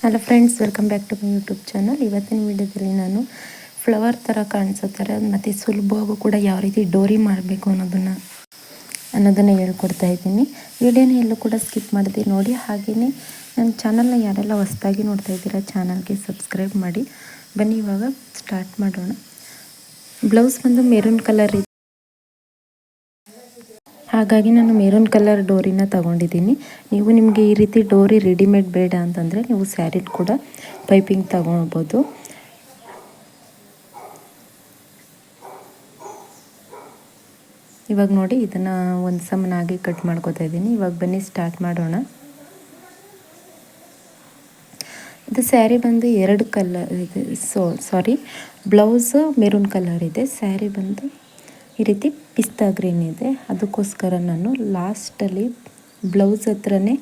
Hello friends welcome back to my YouTube channel ಇವತ್ತಿನ ವಿಡಿಯೋದಲ್ಲಿ ನಾನು ಫ್ಲವರ್ ಥರ ಕಾಣಿಸೋ ಥರ ಮತ್ತು ಸುಲಭವಾಗೂ ಕೂಡ ಯಾವ ರೀತಿ ಡೋರಿ ಮಾಡಬೇಕು ಅನ್ನೋದನ್ನು ಅನ್ನೋದನ್ನು ಹೇಳ್ಕೊಡ್ತಾ ಇದ್ದೀನಿ. ವಿಡಿಯೋನ ಎಲ್ಲೂ ಕೂಡ ಸ್ಕಿಪ್ ಮಾಡಿದೆ ನೋಡಿ. ಹಾಗೆಯೇ ನನ್ನ ಚಾನಲ್ನ ಯಾರೆಲ್ಲ ಹೊಸ್ದಾಗಿ ನೋಡ್ತಾ ಇದ್ದೀರಾ ಚಾನಲ್ಗೆ ಸಬ್ಸ್ಕ್ರೈಬ್ ಮಾಡಿ. ಬನ್ನಿ ಇವಾಗ ಸ್ಟಾರ್ಟ್ ಮಾಡೋಣ. ಬ್ಲೌಸ್ ಬಂದು ಮೆರೂನ್ ಕಲರ್ ಹಾಗಾಗಿ ನಾನು ಮೆರೂನ್ ಕಲರ್ ಡೋರಿನ ತಗೊಂಡಿದ್ದೀನಿ. ನೀವು ನಿಮಗೆ ಈ ರೀತಿ ಡೋರಿ ರೆಡಿಮೇಡ್ ಬೇಡ ಅಂತಂದರೆ ನೀವು ಸ್ಯಾರಿಡ್ ಕೂಡ ಪೈಪಿಂಗ್ ತಗೊಳ್ಬೋದು. ಇವಾಗ ನೋಡಿ ಇದನ್ನು ಒಂದು ಸಮನಾಗಿ ಕಟ್ ಮಾಡ್ಕೋತಾ ಇದ್ದೀನಿ. ಇವಾಗ ಬನ್ನಿ ಸ್ಟಾರ್ಟ್ ಮಾಡೋಣ. ಇದು ಸ್ಯಾರಿ ಬಂದು ಎರಡು ಕಲರ್ ಇದೆ so sari blouse maroon colour ಇದೆ. ಸ್ಯಾರಿ ಬಂದು ಈ ರೀತಿ ಪಿಸ್ತಾ ಗ್ರೀನ್ ಇದೆ. ಅದಕ್ಕೋಸ್ಕರ ನಾನು ಲಾಸ್ಟಲ್ಲಿ ಬ್ಲೌಸ್ ಹತ್ರನೇ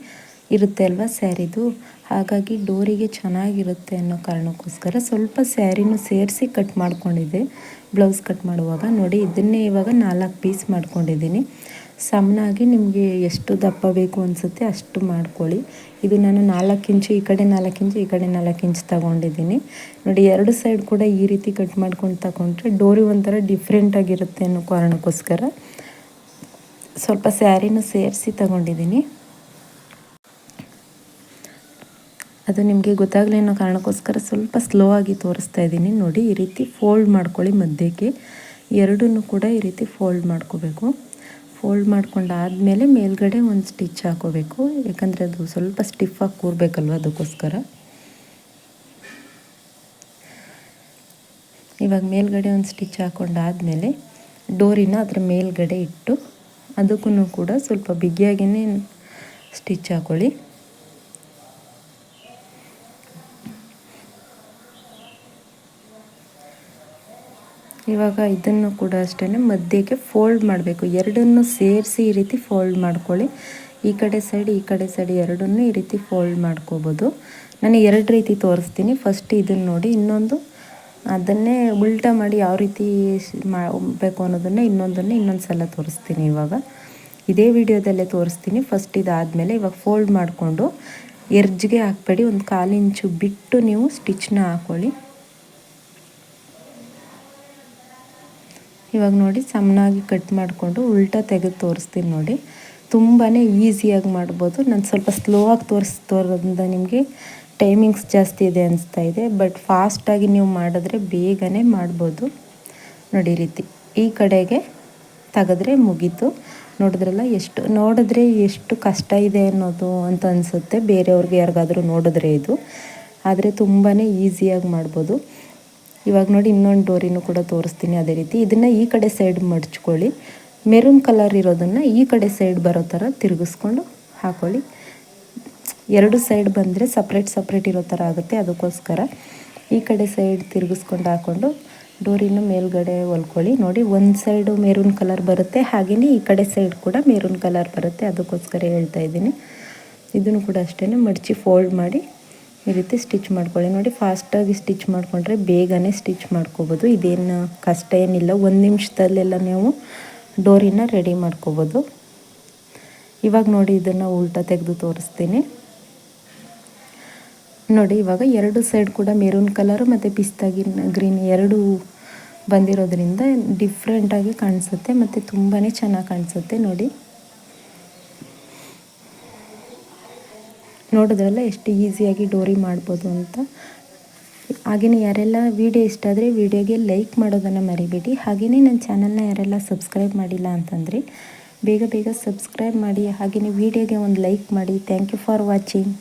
ಇರುತ್ತೆ ಅಲ್ವಾ ಸ್ಯಾರಿದು? ಹಾಗಾಗಿ ಡೋರಿಗೆ ಚೆನ್ನಾಗಿರುತ್ತೆ ಅನ್ನೋ ಕಾರಣಕ್ಕೋಸ್ಕರ ಸ್ವಲ್ಪ ಸ್ಯಾರಿನೂ ಸೇರಿಸಿ ಕಟ್ ಮಾಡಿಕೊಂಡಿದ್ದೆ. ಬ್ಲೌಸ್ ಕಟ್ ಮಾಡುವಾಗ ನೋಡಿ, ಇದನ್ನೇ ಇವಾಗ ನಾಲ್ಕು ಪೀಸ್ ಮಾಡ್ಕೊಂಡಿದ್ದೀನಿ. ಸಮನಾಗಿ ನಿಮಗೆ ಎಷ್ಟು ದಪ್ಪ ಬೇಕು ಅನಿಸುತ್ತೆ ಅಷ್ಟು ಮಾಡ್ಕೊಳ್ಳಿ. ಇದು ನಾನು ನಾಲ್ಕು ಇಂಚು ಈ ಕಡೆ ನಾಲ್ಕು ಇಂಚು, ಈ ಕಡೆ ನಾಲ್ಕು ಇಂಚು ತಗೊಂಡಿದ್ದೀನಿ. ನೋಡಿ, ಎರಡು ಸೈಡ್ ಕೂಡ ಈ ರೀತಿ ಕಟ್ ಮಾಡ್ಕೊಂಡು ತಗೊಂಡ್ರೆ ಡೋರಿ ಒಂಥರ ಡಿಫ್ರೆಂಟಾಗಿರುತ್ತೆ ಅನ್ನೋ ಕಾರಣಕ್ಕೋಸ್ಕರ ಸ್ವಲ್ಪ ಸ್ಯಾರಿನೂ ಸೇರಿಸಿ ತಗೊಂಡಿದ್ದೀನಿ. ಅದು ನಿಮಗೆ ಗೊತ್ತಾಗಲಿ ಅನ್ನೋ ಕಾರಣಕ್ಕೋಸ್ಕರ ಸ್ವಲ್ಪ ಸ್ಲೋ ಆಗಿ ತೋರಿಸ್ತಾ ಇದ್ದೀನಿ. ನೋಡಿ, ಈ ರೀತಿ ಫೋಲ್ಡ್ ಮಾಡ್ಕೊಳ್ಳಿ ಮಧ್ಯಕ್ಕೆ. ಎರಡನ್ನೂ ಕೂಡ ಈ ರೀತಿ ಫೋಲ್ಡ್ ಮಾಡ್ಕೋಬೇಕು. ಫೋಲ್ಡ್ ಮಾಡ್ಕೊಂಡಾದಮೇಲೆ ಮೇಲ್ಗಡೆ ಒಂದು ಸ್ಟಿಚ್ ಹಾಕೋಬೇಕು. ಯಾಕಂದರೆ ಅದು ಸ್ವಲ್ಪ ಸ್ಟಿಫಾಗಿ ಕೂರಬೇಕಲ್ವ ಅದಕ್ಕೋಸ್ಕರ. ಇವಾಗ ಮೇಲ್ಗಡೆ ಒಂದು ಸ್ಟಿಚ್ ಹಾಕೊಂಡಾದಮೇಲೆ ಡೋರಿನ ಅದರ ಮೇಲ್ಗಡೆ ಇಟ್ಟು ಅದಕ್ಕೂ ಕೂಡ ಸ್ವಲ್ಪ ಬಿಗಿಯಾಗಿಯೇ ಸ್ಟಿಚ್ ಹಾಕೊಳ್ಳಿ. ಇವಾಗ ಇದನ್ನು ಕೂಡ ಅಷ್ಟೇ ಮಧ್ಯಕ್ಕೆ ಫೋಲ್ಡ್ ಮಾಡಬೇಕು. ಎರಡನ್ನು ಸೇರಿಸಿ ಈ ರೀತಿ ಫೋಲ್ಡ್ ಮಾಡ್ಕೊಳ್ಳಿ. ಈ ಕಡೆ ಸೈಡ್ ಈ ಕಡೆ ಸೈಡ್ ಎರಡನ್ನೂ ಈ ರೀತಿ ಫೋಲ್ಡ್ ಮಾಡ್ಕೋಬೋದು. ನಾನು ಎರಡು ರೀತಿ ತೋರಿಸ್ತೀನಿ. ಫಸ್ಟ್ ಇದನ್ನು ನೋಡಿ, ಇನ್ನೊಂದು ಅದನ್ನೇ ಉಲ್ಟಾ ಮಾಡಿ ಯಾವ ರೀತಿ ಮಾಡಬೇಕು ಅನ್ನೋದನ್ನು ಇನ್ನೊಂದನ್ನು ಇನ್ನೊಂದು ಸಲ ತೋರಿಸ್ತೀನಿ ಇವಾಗ. ಇದೇ ವಿಡಿಯೋದಲ್ಲೇ ತೋರಿಸ್ತೀನಿ. ಫಸ್ಟ್ ಇದಾದಮೇಲೆ ಇವಾಗ ಫೋಲ್ಡ್ ಮಾಡಿಕೊಂಡು, ಎರ್ಜ್ಗೆ ಹಾಕ್ಬೇಡಿ. ಒಂದು ಕಾಲು ಇಂಚು ಬಿಟ್ಟು ನೀವು ಸ್ಟಿಚ್ನ ಹಾಕ್ಕೊಳ್ಳಿ ಇವಾಗ ನೋಡಿ ಸಮನಾಗಿ ಕಟ್ ಮಾಡಿಕೊಂಡು ಉಲ್ಟಾ ತೆಗೆದು ತೋರಿಸ್ತೀನಿ ನೋಡಿ. ತುಂಬಾ ಈಸಿಯಾಗಿ ಮಾಡ್ಬೋದು. ನಾನು ಸ್ವಲ್ಪ ಸ್ಲೋ ಆಗಿ ತೋರಿಸ್ತೋದ್ರಿಂದ ನಿಮಗೆ ಟೈಮಿಂಗ್ಸ್ ಜಾಸ್ತಿ ಇದೆ ಅನಿಸ್ತಾ ಇದೆ. ಬಟ್ ಫಾಸ್ಟಾಗಿ ನೀವು ಮಾಡಿದ್ರೆ ಬೇಗನೆ ಮಾಡ್ಬೋದು. ನೋಡಿ ರೀತಿ. ಈ ಕಡೆಗೆ ತೆಗೆದ್ರೆ ಮುಗೀತು. ನೋಡಿದ್ರಲ್ಲ ಎಷ್ಟು, ನೋಡಿದ್ರೆ ಎಷ್ಟು ಕಷ್ಟ ಇದೆ ಅನ್ನೋದು ಅಂತ ಅನಿಸುತ್ತೆ. ಬೇರೆಯವ್ರಿಗೆ ಯಾರಿಗಾದರೂ ನೋಡಿದ್ರೆ ಇದು. ಆದರೆ ತುಂಬಾ ಈಸಿಯಾಗಿ ಮಾಡ್ಬೋದು. ಇವಾಗ ನೋಡಿ ಇನ್ನೊಂದು ಡೋರಿನೂ ಕೂಡ ತೋರಿಸ್ತೀನಿ ಅದೇ ರೀತಿ. ಇದನ್ನು ಈ ಕಡೆ ಸೈಡ್ ಮಡ್ಚ್ಕೊಳ್ಳಿ. ಮೆರೂನ್ ಕಲರ್ ಇರೋದನ್ನು ಈ ಕಡೆ ಸೈಡ್ ಬರೋ ಥರ ತಿರುಗಿಸ್ಕೊಂಡು ಹಾಕೊಳ್ಳಿ. ಎರಡು ಸೈಡ್ ಬಂದರೆ ಸಪ್ರೇಟ್ ಸಪ್ರೇಟ್ ಇರೋ ಥರ ಆಗುತ್ತೆ ಅದಕ್ಕೋಸ್ಕರ. ಈ ಕಡೆ ಸೈಡ್ ತಿರುಗಿಸ್ಕೊಂಡು ಹಾಕ್ಕೊಂಡು ಡೋರಿನ ಮೇಲ್ಗಡೆ ಹೊಲ್ಕೊಳ್ಳಿ. ನೋಡಿ ಒಂದು ಸೈಡು ಮೆರೂನ್ ಕಲರ್ ಬರುತ್ತೆ ಹಾಗೆಯೇ ಈ ಕಡೆ ಸೈಡ್ ಕೂಡ ಮೆರೂನ್ ಕಲರ್ ಬರುತ್ತೆ ಅದಕ್ಕೋಸ್ಕರ ಹೇಳ್ತಾ ಇದ್ದೀನಿ. ಇದನ್ನು ಕೂಡ ಅಷ್ಟೇ ಮಡಚಿ ಫೋಲ್ಡ್ ಮಾಡಿ ಈ ರೀತಿ ಸ್ಟಿಚ್ ಮಾಡ್ಕೊಳ್ಳಿ. ನೋಡಿ, ಫಾಸ್ಟಾಗಿ ಸ್ಟಿಚ್ ಮಾಡಿಕೊಂಡ್ರೆ ಬೇಗನೆ ಸ್ಟಿಚ್ ಮಾಡ್ಕೋಬೋದು. ಇದೇನು ಕಷ್ಟ ಏನಿಲ್ಲ. ಒಂದು ನಿಮಿಷದಲ್ಲೆಲ್ಲ ನೀವು ಡೋರಿನ ರೆಡಿ ಮಾಡ್ಕೋಬೋದು. ಇವಾಗ ನೋಡಿ, ಇದನ್ನು ಉಲ್ಟಾ ತೆಗೆದು ತೋರಿಸ್ತೀನಿ. ನೋಡಿ, ಇವಾಗ ಎರಡು ಸೈಡ್ ಕೂಡ ಮೆರೂನ್ ಕಲರು ಮತ್ತು ಪಿಸ್ತಾಗಿ ಗ್ರೀನ್ ಎರಡು ಬಂದಿರೋದ್ರಿಂದ ಡಿಫ್ರೆಂಟಾಗಿ ಕಾಣಿಸುತ್ತೆ ಮತ್ತು ತುಂಬಾ ಚೆನ್ನಾಗಿ ಕಾಣಿಸುತ್ತೆ. ನೋಡಿ. ನೋಡಿದ್ರಲ್ಲ ಎಷ್ಟು ಈಸಿಯಾಗಿ ಡೋರಿ ಮಾಡ್ಬೋದು ಅಂತ. ಹಾಗೆಯೇ ಯಾರೆಲ್ಲ ವೀಡಿಯೋ ಇಷ್ಟ ಆದರೆ ವಿಡಿಯೋಗೆ ಲೈಕ್ ಮಾಡೋದನ್ನು ಮರಿಬೇಡಿ. ಹಾಗೆಯೇ ನನ್ನ ಚಾನಲ್ನ ಯಾರೆಲ್ಲ ಸಬ್ಸ್ಕ್ರೈಬ್ ಮಾಡಿಲ್ಲ ಅಂತಂದರೆ ಬೇಗ ಬೇಗ ಸಬ್ಸ್ಕ್ರೈಬ್ ಮಾಡಿ. ಹಾಗೆಯೇ ವಿಡಿಯೋಗೆ ಒಂದು ಲೈಕ್ ಮಾಡಿ. Thank you for watching